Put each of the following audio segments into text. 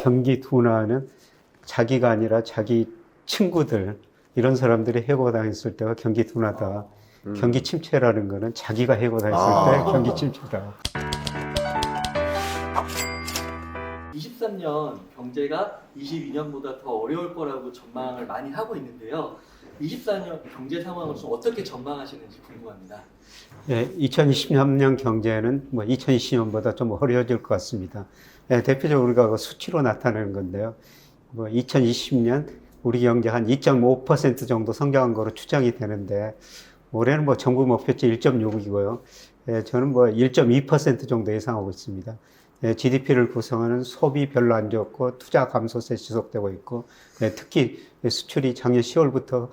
경기 둔화는 자기가 아니라 자기 친구들 이런 사람들이 해고당했을 때가 경기 둔화다. 경기 침체라는 거는 자기가 해고당했을 아. 때 경기 침체다. 23년 경제가 22년보다 더 어려울 거라고 전망을 많이 하고 있는데요. 24년 경제 상황을 좀 어떻게 전망하시는지 궁금합니다. 예, 2023년 경제는 뭐 2020년보다 좀 어려워질 것 같습니다. 예, 대표적으로 우리가 그 수치로 나타내는 건데요. 뭐 2020년 우리 경제 한 2.5% 정도 성장한 거로 추정이 되는데 올해는 뭐 정부 목표치 1.6이고요. 예, 저는 뭐 1.2% 정도 예상하고 있습니다. 예, GDP를 구성하는 소비 별로 안 좋고 투자 감소세 지속되고 있고 예, 특히 수출이 작년 10월부터 예,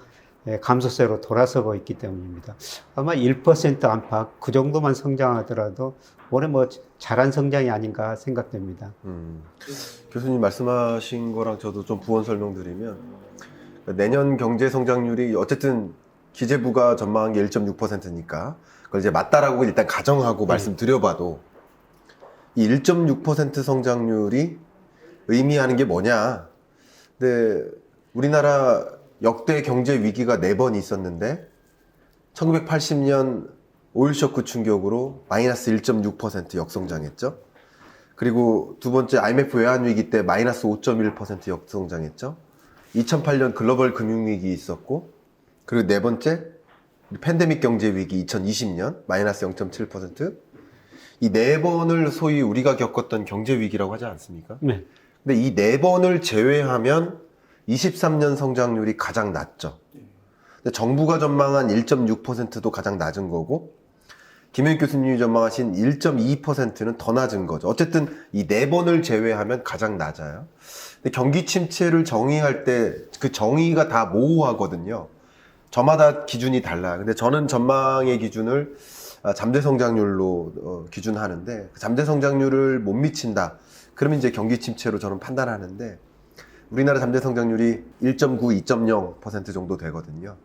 감소세로 돌아서고 있기 때문입니다. 아마 1% 안팎 그 정도만 성장하더라도 올해 뭐 잘한 성장이 아닌가 생각됩니다. 음, 교수님 말씀하신 거랑 저도 좀 부원 설명드리면 내년 경제 성장률이 어쨌든 기재부가 전망한 게 1.6%니까 그걸 이제 맞다라고 일단 가정하고 네. 말씀드려봐도 이 1.6% 성장률이 의미하는 게 뭐냐? 근데 우리나라 역대 경제 위기가 네 번 있었는데 1980년 오일 쇼크 충격으로 마이너스 1.6% 역성장했죠. 그리고 두 번째 IMF 외환 위기 때 마이너스 5.1% 역성장했죠. 2008년 글로벌 금융위기 있었고, 그리고 네 번째 팬데믹 경제 위기 2020년 마이너스 0.7%. 이 네 번을 소위 우리가 겪었던 경제 위기라고 하지 않습니까? 네. 근데 이 네 번을 제외하면 23년 성장률이 가장 낮죠. 근데 정부가 전망한 1.6%도 가장 낮은 거고, 김현 교수님이 전망하신 1.2%는 더 낮은 거죠. 어쨌든 이 네 번을 제외하면 가장 낮아요. 근데 경기 침체를 정의할 때 그 정의가 다 모호하거든요. 저마다 기준이 달라요. 근데 저는 전망의 기준을 아, 잠재 성장률로 어, 기준하는데 그 잠재 성장률을 못 미친다. 그러면 이제 경기 침체로 저는 판단하는데 우리나라 잠재 성장률이 1.9, 2.0% 정도 되거든요.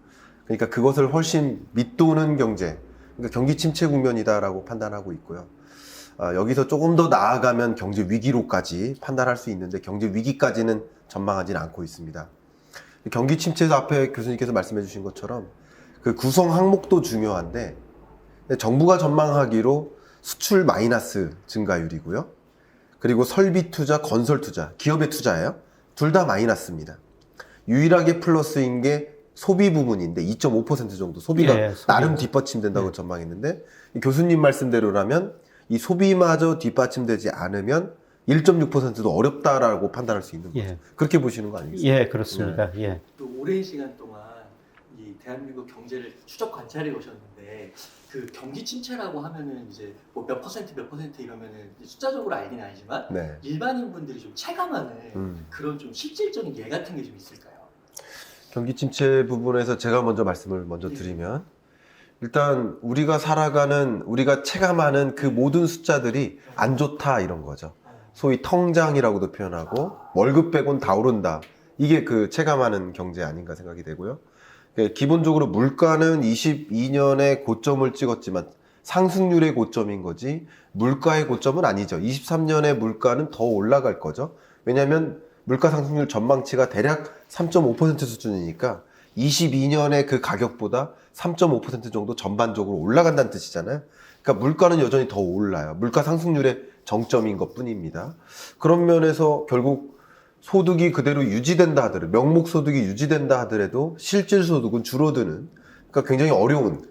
그러니까 그것을 훨씬 밑도는 경제, 그러니까 경기 침체 국면이다라고 판단하고 있고요. 아, 여기서 조금 더 나아가면 경제 위기로까지 판단할 수 있는데 경제 위기까지는 전망하지는 않고 있습니다. 경기 침체에서 앞에 교수님께서 말씀해 주신 것처럼 그 구성 항목도 중요한데 정부가 전망하기로 수출 마이너스 증가율이고요. 그리고 설비 투자, 건설 투자, 기업의 투자예요. 둘 다 마이너스입니다. 유일하게 플러스인 게 소비 부분인데 2.5% 정도 소비가 예, 소비. 나름 뒷받침된다고 전망했는데 이 교수님 말씀대로라면 이 소비마저 뒷받침되지 않으면 1.6%도 어렵다라고 판단할 수 있는 거죠. 예. 그렇게 보시는 거 아니겠습니까? 예, 그렇습니다. 예. 또 오랜 시간 동안 이 대한민국 경제를 추적 관찰해 오셨는데 그 경기 침체라고 하면은 이제 뭐 몇 퍼센트 몇 퍼센트 이러면은 숫자적으로 알긴 아니지만 네. 일반인 분들이 좀 체감하는 음. 그런 좀 실질적인 예 같은 게 좀 있을까요? 경기 침체 부분에서 제가 먼저 말씀을 먼저 예. 드리면 일단 우리가 살아가는 우리가 체감하는 그 모든 숫자들이 안 좋다 이런 거죠. 소위 통장이라고도 표현하고 월급 빼곤 다 오른다. 이게 그 체감하는 경제 아닌가 생각이 되고요. 예, 기본적으로 물가는 22년에 고점을 찍었지만 상승률의 고점인 거지 물가의 고점은 아니죠. 23년에 물가는 더 올라갈 거죠. 왜냐하면 물가 상승률 전망치가 대략 3.5% 수준이니까 22년의 그 가격보다 3.5% 정도 전반적으로 올라간다는 뜻이잖아요. 그러니까 물가는 여전히 더 올라요. 물가 상승률의 정점인 것 뿐입니다. 그런 면에서 결국 소득이 그대로 유지된다 하더라도, 명목 소득이 유지된다 하더라도 실질 소득은 줄어드는, 그러니까 굉장히 어려운,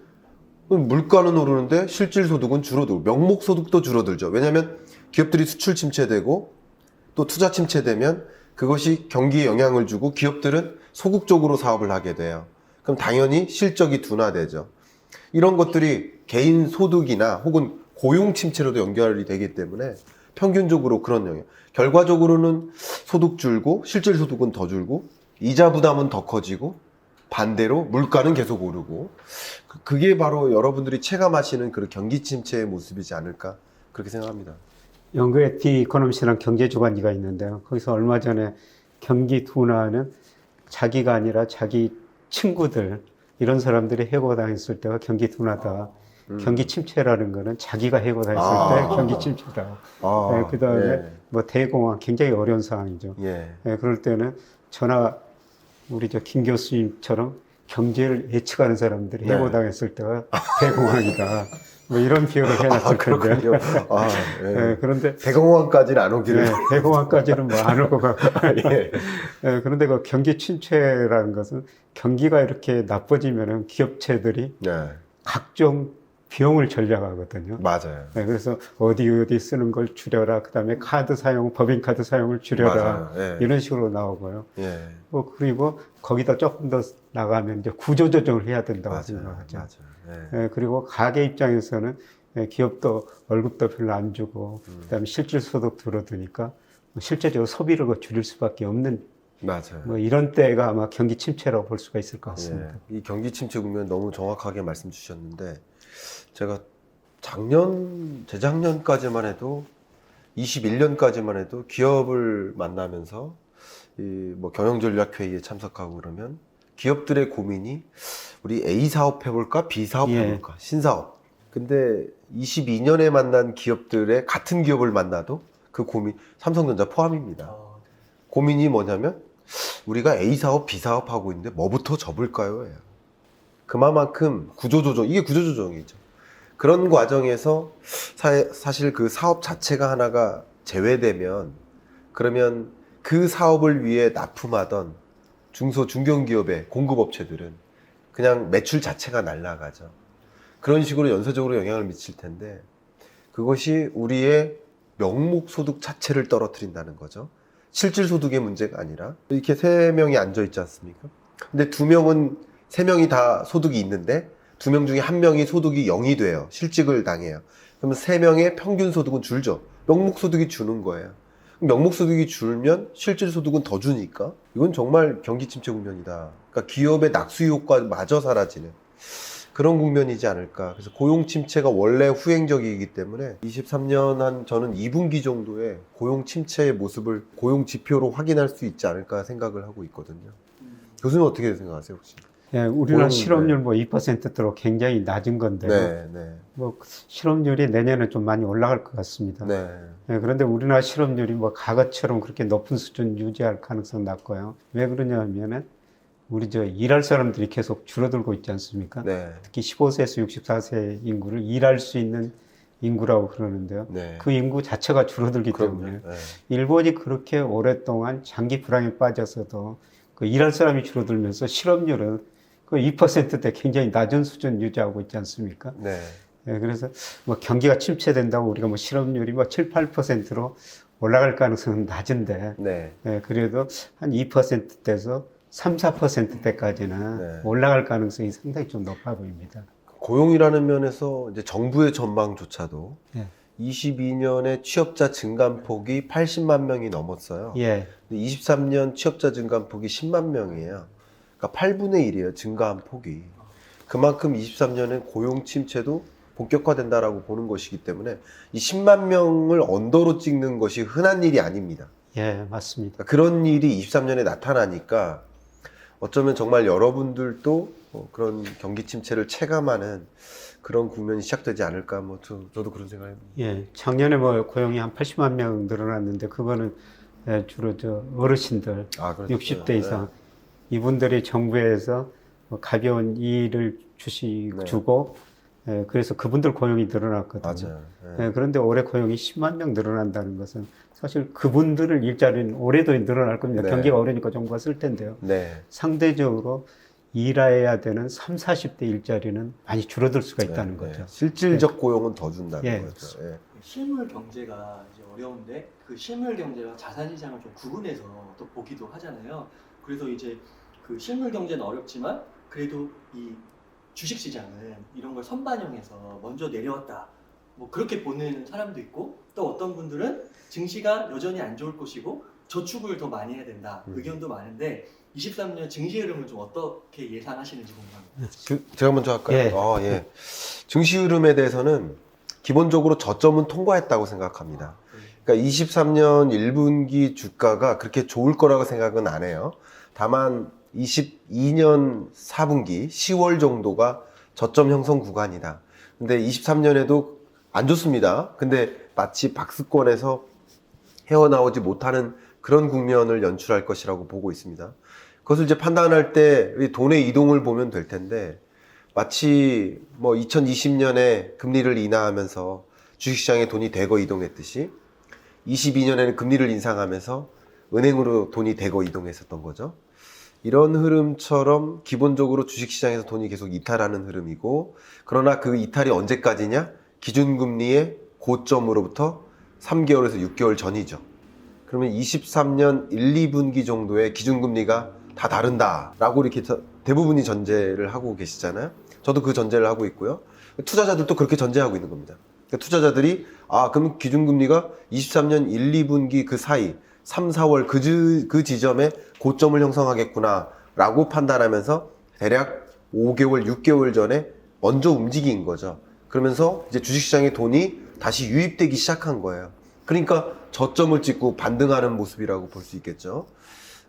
물가는 오르는데 실질 소득은 줄어들고, 명목 소득도 줄어들죠. 왜냐하면 기업들이 수출 침체되고, 또 투자 침체되면 그것이 경기에 영향을 주고 기업들은 소극적으로 사업을 하게 돼요. 그럼 당연히 실적이 둔화되죠. 이런 것들이 개인 소득이나 혹은 고용 침체로도 연결이 되기 때문에 평균적으로 그런 영향. 결과적으로는 소득 줄고 실질 소득은 더 줄고 이자 부담은 더 커지고 반대로 물가는 계속 오르고 그- 그게 바로 여러분들이 체감하시는 그런 경기 침체의 모습이지 않을까 그렇게 생각합니다. 영국의 디 이코노미스라는 경제 주간지가 있는데요. 거기서 얼마 전에 경기 둔화는 자기가 아니라 자기 친구들 이런 사람들이 해고당했을 때가 경기 둔화다. 음. 경기 침체라는 거는 자기가 해고다 했을 아. 때 경기 침체라고. 아, 네, 그 다음에 예. 뭐 대공황 굉장히 어려운 상황이죠. 예. 예, 그럴 때는 저나 우리 저 김 교수님처럼 경제를 예측하는 사람들이 네. 해고당했을 때가 대공황이다. 뭐 이런 비유를 아, 해놨을 텐데. 그렇군요. 아, 예. 예, 그런데 대공황까지는 안 오기를. 네, 대공황까지는 뭐안 오고 가. 예. 예, 그런데 그 경기 침체라는 것은 경기가 이렇게 나빠지면은 기업체들이 네. 각종 비용을 전략하거든요. 맞아요. 네, 그래서 어디 어디 쓰는 걸 줄여라. 그다음에 카드 사용, 법인카드 사용을 줄여라. 예. 이런 식으로 나오고요. 예. 뭐 그리고 거기다 조금 더 나가면 이제 구조 조정을 해야 된다고 맞아요. 생각하죠. 맞아요. 예. 예, 그리고 가게 입장에서는 예, 기업도 월급도 별로 안 주고 음. 그다음에 실질 소득 줄어드니까 뭐 실제적으로 소비를 그 줄일 수밖에 없는 맞아요. 뭐 이런 때가 아마 경기 침체라고 볼 수가 있을 것 같습니다. 예. 이 경기 침체 국면 너무 정확하게 말씀 주셨는데 제가 작년 재작년까지만 해도 21년까지만 해도 기업을 만나면서 이뭐 경영 전략 회의에 참석하고 그러면 기업들의 고민이 우리 A 사업 해볼까 B 사업 예. 해볼까 신사업. 근데 22년에 만난 기업들의 같은 기업을 만나도 그 고민 삼성전자 포함입니다. 어, 고민이 뭐냐면 우리가 A 사업, B 사업 하고 있는데 뭐부터 접을까요? 예요. 그만큼 구조조정 이게 구조조정이죠. 그런 과정에서 사, 사실 그 사업 자체가 하나가 제외되면 그러면 그 사업을 위해 납품하던 중소 중견기업의 공급업체들은 그냥 매출 자체가 날라가죠. 그런 식으로 연쇄적으로 영향을 미칠 텐데 그것이 우리의 명목 소득 자체를 떨어뜨린다는 거죠. 실질 소득의 문제가 아니라 이렇게 세 명이 앉아 있지 않습니까? 근데 두 명은 세 명이 다 소득이 있는데 두 명 중에 한 명이 소득이 0이 돼요. 실직을 당해요. 그러면 세 명의 평균 소득은 줄죠. 명목 소득이 주는 거예요. 명목 소득이 줄면 실질 소득은 더 주니까 이건 정말 경기 침체 국면이다. 그러니까 기업의 낙수 효과 마저 사라지는 그런 국면이지 않을까. 그래서 고용 침체가 원래 후행적이기 때문에 23년 한 저는 2분기 정도에 고용 침체의 모습을 고용 지표로 확인할 수 있지 않을까 생각을 하고 있거든요. 음, 교수님 어떻게 생각하세요 혹시? 예, 우리나라 고용, 실업률 뭐 2%대로 굉장히 낮은 건데요. 네, 네, 뭐 실업률이 내년에 좀 많이 올라갈 것 같습니다. 네, 예, 그런데 우리나라 실업률이 뭐 과거처럼 그렇게 높은 수준 유지할 가능성 낮고요. 왜 그러냐면은 우리 저 일할 사람들이 계속 줄어들고 있지 않습니까? 네, 특히 15세에서 64세 인구를 일할 수 있는 인구라고 그러는데요. 네. 그 인구 자체가 줄어들기 그럼요. 때문에 네. 일본이 그렇게 오랫동안 장기 불황에 빠져서도 그 일할 사람이 줄어들면서 실업률은 그 2%대 굉장히 낮은 수준 유지하고 있지 않습니까? 네. 예, 그래서 뭐 경기가 침체된다고 우리가 뭐 실업률이 뭐 7, 8%로 올라갈 가능성은 낮은데 네. 예, 그래도 한 2%대에서 3, 4%대까지는 네. 올라갈 가능성이 상당히 좀 높아 보입니다. 고용이라는 면에서 이제 정부의 전망조차도 예. 22년에 취업자 증감폭이 80만 명이 넘었어요. 예, 23년 취업자 증감폭이 10만 명이에요. 그러니까 8분의 1이에요. 증가한 폭이. 그만큼 23년에 고용 침체도 본격화된다라고 보는 것이기 때문에 이 10만 명을 언더로 찍는 것이 흔한 일이 아닙니다. 예, 맞습니다. 그러니까 그런 일이 23년에 나타나니까 어쩌면 정말 여러분들도 어, 그런 경기 침체를 체감하는 그런 국면이 시작되지 않을까 뭐 저, 저도 그런 생각입니다. 예, 작년에 뭐 고용이 한 80만 명 늘어났는데 그거는 예, 주로 저 어르신들 아, 그렇죠. 60대 이상 이분들이 정부에서 뭐 가벼운 일을 주시 네. 주고 예, 그래서 그분들 고용이 늘어났거든요. 맞아요. 예. 예, 그런데 올해 고용이 10만 명 늘어난다는 것은 사실 그분들을 일자리는 올해도 늘어날 겁니다. 네. 경기가 어려니까 정부가 쓸 텐데요. 네. 상대적으로 일해야 되는 3, 40대 일자리는 많이 줄어들 수가 있다는 네, 네. 거죠. 실질적 고용은 더 준다는 예. 거죠. 예. 실물 경제가 이제 어려운데 그 실물 경제와 자산 시장을 좀 구분해서 또 보기도 하잖아요. 그래서 이제 그 실물 경제는 어렵지만 그래도 이 주식 시장은 이런 걸 선반영해서 먼저 내려왔다. 뭐 그렇게 보는 사람도 있고 또 어떤 분들은 증시가 여전히 안 좋을 것이고 저축을 더 많이 해야 된다. 음. 의견도 많은데 23년 증시 흐름을 좀 어떻게 예상하시는지 궁금합니다. 그, 제가 먼저 할까요? 예. 아, 예. 증시 흐름에 대해서는 기본적으로 저점은 통과했다고 생각합니다. 그러니까 23년 1분기 주가가 그렇게 좋을 거라고 생각은 안 해요. 다만 22년 4분기 10월 정도가 저점 형성 구간이다. 근데 23년에도 안 좋습니다. 근데 마치 박스권에서 헤어나오지 못하는 그런 국면을 연출할 것이라고 보고 있습니다. 그것을 이제 판단할 때 돈의 이동을 보면 될 텐데 마치 뭐 2020년에 금리를 인하하면서 주식시장에 돈이 대거 이동했듯이 22년에는 금리를 인상하면서 은행으로 돈이 대거 이동했었던 거죠. 이런 흐름처럼 기본적으로 주식시장에서 돈이 계속 이탈하는 흐름이고 그러나 그 이탈이 언제까지냐? 기준금리의 고점으로부터 3개월에서 6개월 전이죠. 그러면 23년 1, 2분기 정도의 기준금리가 다 다른다라고 이렇게 저- 대부분이 전제를 하고 계시잖아요. 저도 그 전제를 하고 있고요. 투자자들도 그렇게 전제하고 있는 겁니다. 그러니까 투자자들이 아 그럼 기준금리가 23년 1, 2분기 그 사이 3, 4월 그, 지, 그 지점에 고점을 형성하겠구나라고 판단하면서 대략 5개월, 6개월 전에 먼저 움직인 거죠. 그러면서 이제 주식시장에 돈이 다시 유입되기 시작한 거예요. 그러니까 저점을 찍고 반등하는 모습이라고 볼 수 있겠죠.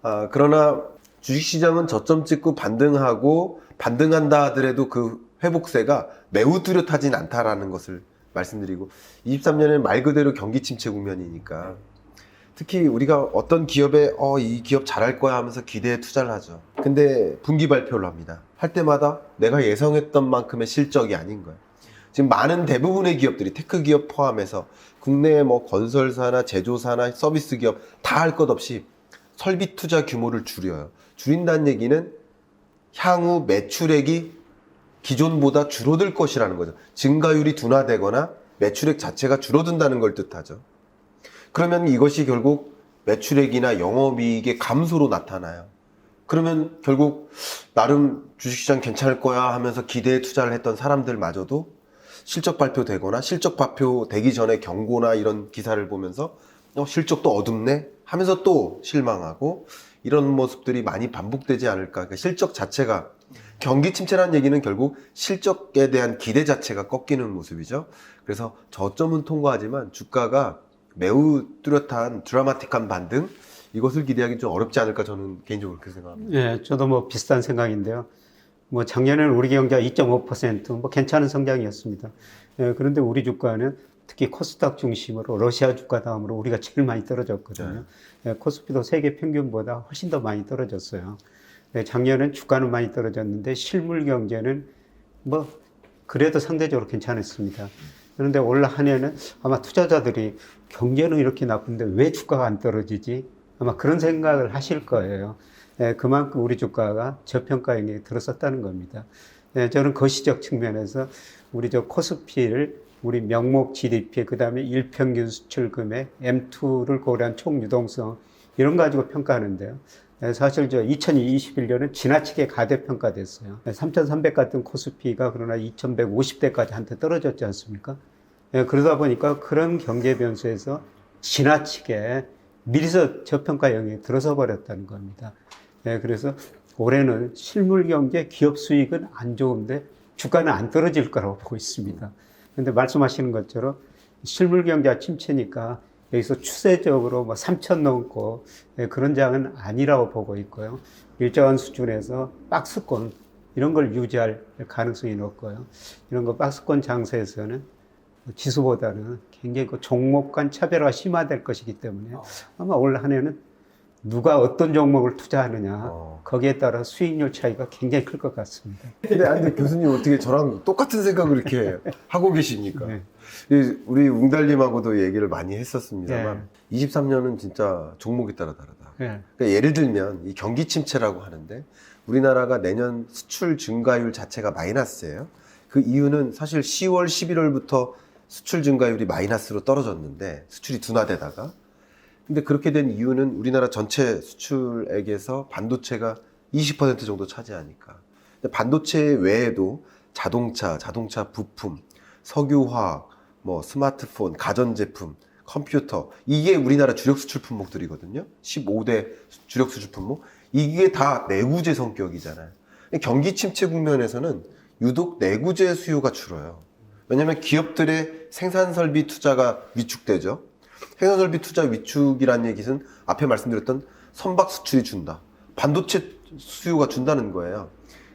아, 그러나 주식시장은 저점 찍고 반등하고 반등한다 하더라도 그 회복세가 매우 뚜렷하진 않다라는 것을 말씀드리고 23년에는 말 그대로 경기 침체 국면이니까 특히 우리가 어떤 기업에 어, 이 기업 잘할 거야 하면서 기대에 투자를 하죠. 근데 분기 발표를 합니다. 할 때마다 내가 예상했던 만큼의 실적이 아닌 거예요. 지금 많은 대부분의 기업들이 테크 기업 포함해서 국내의 뭐 건설사나 제조사나 서비스 기업 다 할 것 없이 설비 투자 규모를 줄여요. 줄인다는 얘기는 향후 매출액이 기존보다 줄어들 것이라는 거죠. 증가율이 둔화되거나 매출액 자체가 줄어든다는 걸 뜻하죠. 그러면 이것이 결국 매출액이나 영업이익의 감소로 나타나요. 그러면 결국 나름 주식시장 괜찮을 거야 하면서 기대에 투자를 했던 사람들마저도 실적 발표되거나 실적 발표되기 전에 경고나 이런 기사를 보면서 어, 실적도 어둡네 하면서 또 실망하고 이런 모습들이 많이 반복되지 않을까. 그러니까 실적 자체가 경기 침체라는 얘기는 결국 실적에 대한 기대 자체가 꺾이는 모습이죠. 그래서 저점은 통과하지만 주가가 매우 뚜렷한 드라마틱한 반등 이것을 기대하기 좀 어렵지 않을까 저는 개인적으로 그렇게 생각합니다. 예, 저도 뭐 비슷한 생각인데요. 뭐 작년에는 우리 경제가 2.5%뭐 괜찮은 성장이었습니다. 예, 그런데 우리 주가는 특히 코스닥 중심으로 러시아 주가 다음으로 우리가 제일 많이 떨어졌거든요. 예, 코스피도 세계 평균보다 훨씬 더 많이 떨어졌어요. 예, 작년엔 주가는 많이 떨어졌는데 실물 경제는 뭐 그래도 상대적으로 괜찮았습니다. 그런데 올 한 해는 아마 투자자들이 경제는 이렇게 나쁜데 왜 주가가 안 떨어지지? 아마 그런 생각을 하실 거예요. 예, 그만큼 우리 주가가 저평가 영역에 들어섰다는 겁니다. 예, 저는 거시적 측면에서 우리 저 코스피를 우리 명목 GDP, 그 다음에 일평균 수출 금액, M2를 고려한 총 유동성, 이런 거 가지고 평가하는데요. 예, 사실 저 2021년은 지나치게 가대평가됐어요. 3,300 같은 코스피가 그러나 2,150대까지 한테 떨어졌지 않습니까? 예, 그러다 보니까 그런 경제 변수에서 지나치게 미리서 저평가 영역에 들어서 버렸다는 겁니다. 예, 그래서 올해는 실물 경제 기업 수익은 안 좋은데 주가는 안 떨어질 거라고 보고 있습니다. 근데 말씀하시는 것처럼 실물 경제가 침체니까 여기서 추세적으로 뭐 3천 넘고 예, 그런 장은 아니라고 보고 있고요. 일정한 수준에서 박스권 이런 걸 유지할 가능성이 높고요. 이런 거 박스권 장세에서는 지수보다는 굉장히 그 종목 간 차별화가 심화될 것이기 때문에 아마 올 한 해는 누가 어떤 종목을 투자하느냐 어. 거기에 따라 수익률 차이가 굉장히 클 것 같습니다. 근데, 아, 근데 교수님 어떻게 저랑 똑같은 생각을 이렇게 하고 계십니까? 네. 이 우리 웅달님하고도 얘기를 많이 했었습니다만 23년은 진짜 종목에 따라 다르다. 예. 그러니까 예를 들면 이 경기 침체라고 하는데 우리나라가 내년 수출 증가율 자체가 마이너스예요. 그 이유는 사실 10월, 11월부터 수출 증가율이 마이너스로 떨어졌는데 수출이 둔화되다가 근데 그렇게 된 이유는 우리나라 전체 수출액에서 반도체가 20% 정도 차지하니까. 반도체 외에도 자동차, 자동차 부품, 석유화학, 뭐 스마트폰, 가전제품, 컴퓨터 이게 우리나라 주력 수출 품목들이거든요. 15대 주력 수출 품목. 이게 다 내구재 성격이잖아요. 경기 침체 국면에서는 유독 내구재 수요가 줄어요. 왜냐하면 기업들의 생산 설비 투자가 위축되죠. 생산 설비 투자 위축이라는 얘기는 앞에 말씀드렸던 선박 수출이 준다. 반도체 수요가 준다는 거예요.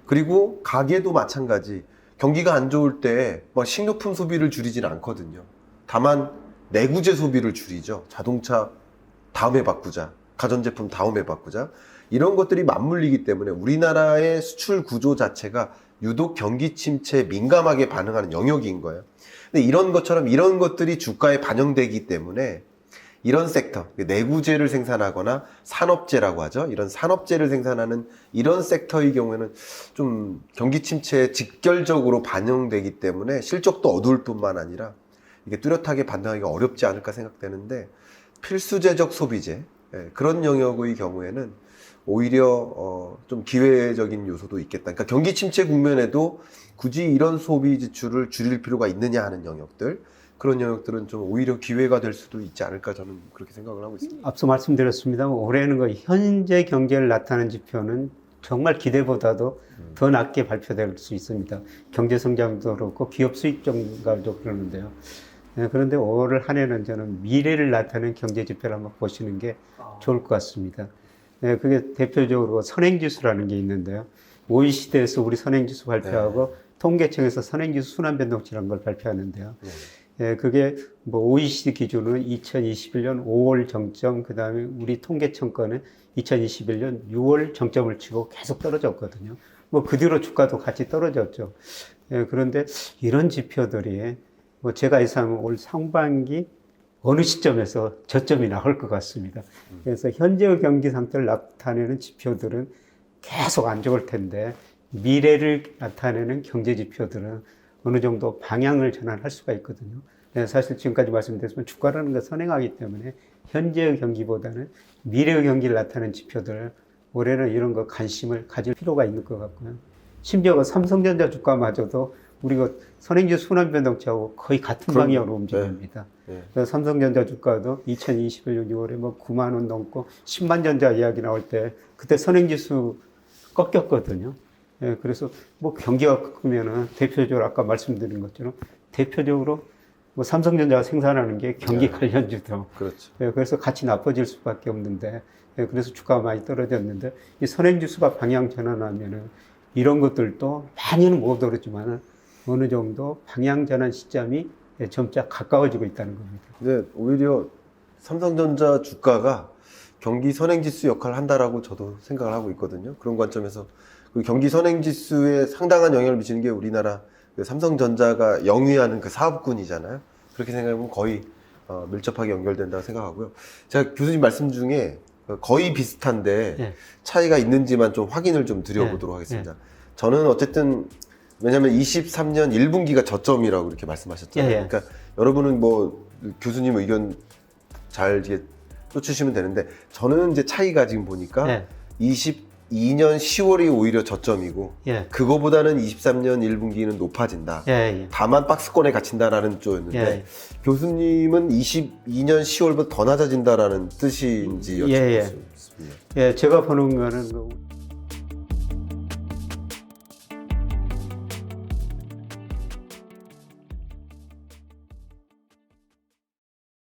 그리고 가게도 마찬가지. 경기가 안 좋을 때 막 식료품 소비를 줄이지는 않거든요. 다만 내구재 소비를 줄이죠. 자동차 다음에 바꾸자. 가전제품 다음에 바꾸자. 이런 것들이 맞물리기 때문에 우리나라의 수출 구조 자체가 유독 경기 침체에 민감하게 반응하는 영역인 거예요. 근데 이런 것처럼 이런 것들이 주가에 반영되기 때문에 이런 섹터, 내구재를 생산하거나 산업재라고 하죠. 이런 산업재를 생산하는 이런 섹터의 경우에는 좀 경기 침체에 직결적으로 반영되기 때문에 실적도 어두울 뿐만 아니라 이게 뚜렷하게 반등하기가 어렵지 않을까 생각되는데 필수재적 소비재 예, 그런 영역의 경우에는 오히려 어, 좀 기회적인 요소도 있겠다. 그러니까 경기 침체 국면에도 굳이 이런 소비 지출을 줄일 필요가 있느냐 하는 영역들 그런 영역들은 좀 오히려 기회가 될 수도 있지 않을까 저는 그렇게 생각을 하고 있습니다. 앞서 말씀드렸습니다만 올해는 그 현재 경제를 나타내는 지표는 정말 기대보다도 음. 더 낮게 발표될 수 있습니다. 경제 성장도 그렇고 기업 수익 증가도 그러는데요. 예, 그런데 올한 해는 저는 미래를 나타내는 경제 지표를 한번 보시는 게 아, 좋을 것 같습니다. 예, 그게 대표적으로 선행지수라는 게 있는데요. OECD에서 우리 선행지수 발표하고 통계청에서 선행지수 순환변동치라는 걸 발표하는데요. 네. 예, 그게 뭐 OECD 기준으로는 2021년 5월 정점, 그 다음에 우리 통계청 거는 2021년 6월 정점을 치고 계속 떨어졌거든요. 뭐 그 뒤로 주가도 같이 떨어졌죠. 예, 그런데 이런 지표들이 뭐 제가 예상하면 올 상반기 어느 시점에서 저점이 나올 것 같습니다. 그래서 현재의 경기 상태를 나타내는 지표들은 계속 안 좋을 텐데 미래를 나타내는 경제 지표들은 어느 정도 방향을 전환할 수가 있거든요. 네, 사실 지금까지 말씀드렸지만 주가라는 건 선행하기 때문에 현재의 경기보다는 미래의 경기를 나타내는 지표들 올해는 이런 거 관심을 가질 필요가 있는 것 같고요. 심지어 그 삼성전자 주가마저도 우리가 선행지 순환 변동치하고 거의 같은 그럼, 방향으로 움직입니다. 네. 그래서 삼성전자 주가도 2021년 6월에 뭐 9만 원 넘고 10만 전자 이야기 나올 때 그때 선행지수 꺾였거든요. 예, 그래서 뭐 경기가 꺾으면은 대표적으로 아까 말씀드린 것처럼 대표적으로 뭐 삼성전자가 생산하는 게 경기 네. 관련주죠. 그렇죠. 예, 그래서 같이 나빠질 수밖에 없는데 예, 그래서 주가가 많이 떨어졌는데 이 선행지수가 방향 전환하면은 이런 것들도 많이는 못 오르지만 어느 정도 방향 전환 시점이 예, 점차 가까워지고 있다는 겁니다. 근데 오히려 삼성전자 주가가 경기 선행지수 역할을 한다라고 저도 생각을 하고 있거든요. 그런 관점에서 그 경기 선행지수에 상당한 영향을 미치는 게 우리나라 그 삼성전자가 영위하는 그 사업군이잖아요. 그렇게 생각하면 거의 어, 밀접하게 연결된다고 생각하고요. 제가 교수님 말씀 중에 거의 비슷한데 예. 차이가 있는지만 좀 확인을 좀 드려보도록 예, 하겠습니다. 저는 어쨌든 왜냐하면 23년 1분기가 저점이라고 이렇게 말씀하셨잖아요. 예, 예. 그러니까 여러분은 뭐 교수님 의견 잘 이제 쫓으시면 되는데 저는 이제 차이가 지금 보니까 예, 22년 10월이 오히려 저점이고 예, 그거보다는 23년 1분기는 높아진다. 예, 예. 다만 박스권에 갇힌다라는 쪽이었는데 예. 교수님은 22년 10월보다 더 낮아진다라는 뜻인지 예, 예. 여쭤보겠습니다. 예, 제가 보는 거는 그